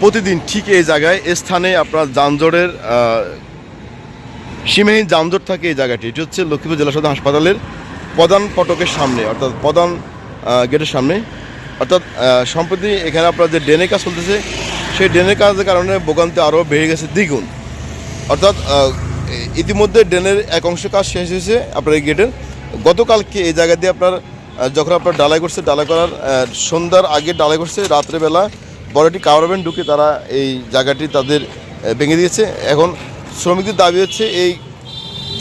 প্রতিদিন ঠিক এই জায়গায় স্থানে আপনার যানজটের সীমাহীন যানজট থাকে এই জায়গাটি। এটি হচ্ছে লক্ষ্মীপুর জেলা সদর হাসপাতালের প্রধান ফটকের সামনে, অর্থাৎ প্রধান গেটের সামনে। অর্থাৎ সম্প্রতি এখানে আপনার যে ড্রেনের কাজ চলতেছে, সেই ড্রেনের কাজের কারণে ভোগান্তি আরও বেড়ে গেছে দ্বিগুণ। অর্থাৎ ইতিমধ্যে ড্রেনের এক অংশ কাজ শেষ হয়েছে আপনার এই গেটের। গতকালকে এই জায়গা দিয়ে আপনার যখন আপনার ডালাই করছে ডালাই করার সন্ধ্যার আগে ডালাই করছে, রাত্রেবেলা বড় একটি ভ্যান ঢুকে তারা এই জায়গাটি তাদের ভেঙে দিয়েছে। এখন শ্রমিকদের দাবি হচ্ছে এই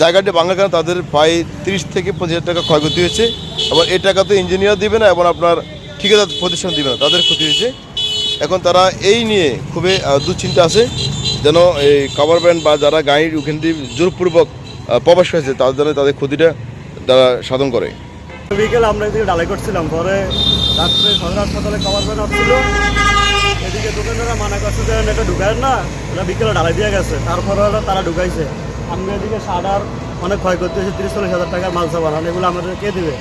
জায়গাটি ভাঙার কারণে তাদের প্রায় তিরিশ থেকে পঁচিশ টাকা ক্ষয়ক্ষতি হয়েছে। এবং এই টাকা তো ইঞ্জিনিয়ার দিবে না, এবং আপনার ঠিকাদার প্রতিষ্ঠান দিবে না, তাদের ক্ষতি হয়েছে। এখন তারা এই নিয়ে খুবই দুশ্চিন্তা আছে, যেন এই কাভার ব্যান্ড বা যারা গাড়ির ওখান দিয়ে জোরপূর্বক প্রবেশ হয়েছে তাদের যেন তাদের ক্ষতিটা তারা সাধন করে। বিকেল আমরা এদিকে ডালাই করছিলাম, পরে রাত্রে সদর হাসপাতালে কভার ব্যান আসছিল। এদিকে দোকানদাররা মানা করছে যে এটা ঢুকায় না ওরা বিকেলে ডালাই দিয়ে গেছে। তারপরে হলো তারা ঢুকাইছে। আমরা এদিকে সাদার অনেক ক্ষয়ক্ষতি হয়েছে, তিরিশ চল্লিশ হাজার টাকার মাল সাবান এগুলো আমাদের কে দিবে?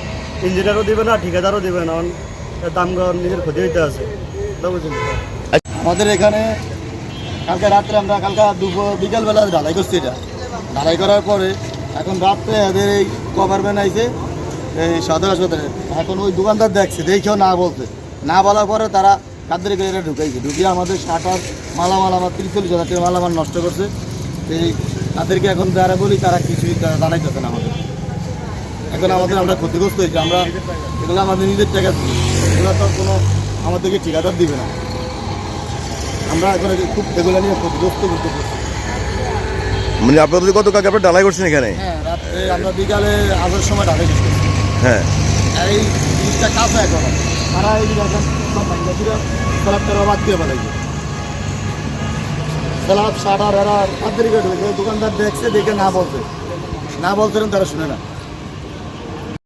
ইঞ্জিনিয়ারও দিবে না, ঠিকাদারও দিবে না। দাম নিজের ক্ষতি হইতে আছে। আমাদের এখানে কালকে রাত্রে আমরা কালকে দুপুর, বিকালবেলা ঢালাই করছি এটা। ঢালাই করার পরে এখন রাত্রে এদের এই কভার ভ্যান আইছে, এই সদর হাসপাতালে। এখন ওই দোকানদার দেখছে, দেখেও না বলতে। না বলার পরে তারা কাদের করে এটা ঢুকাইছে? ঢুকিয়ে আমাদের শাটার মালামাল আমার তিরিশ হাজার টাকা মালামাল নষ্ট করছে। এই তাদেরকে এখন যারা বলি তারা কিছুই জানাইতেছে না আমাদের। এখন আমাদের আমরা ক্ষতিগ্রস্ত হয়েছি। আমরা এগুলো আমাদের নিজের টাকা দিই। এগুলো তো কোনো আমাদেরকে ঠিকাদার দিবে না। আমরা এখন খুব এগুলো নিয়ে ক্ষতিগ্রস্ত করতে মানে আপনাদের গতকালকে আপনার ডালাই করছেন এখানে? হ্যাঁ রাত্রে আমরা বিকালে আসার সময় ঢাকা গেছি হ্যাঁ। এই জিনিসটা কাঁচা এখন। তারা এই ছিল স্ল্যাব তারা বাদ দিয়ে ফেলাইছে স্ল্যাব শাটার এরা হাতের ঢুকে, দোকানদার দেখছে, দেখে না বলছে। না বলছিলেন তারা শুনে না।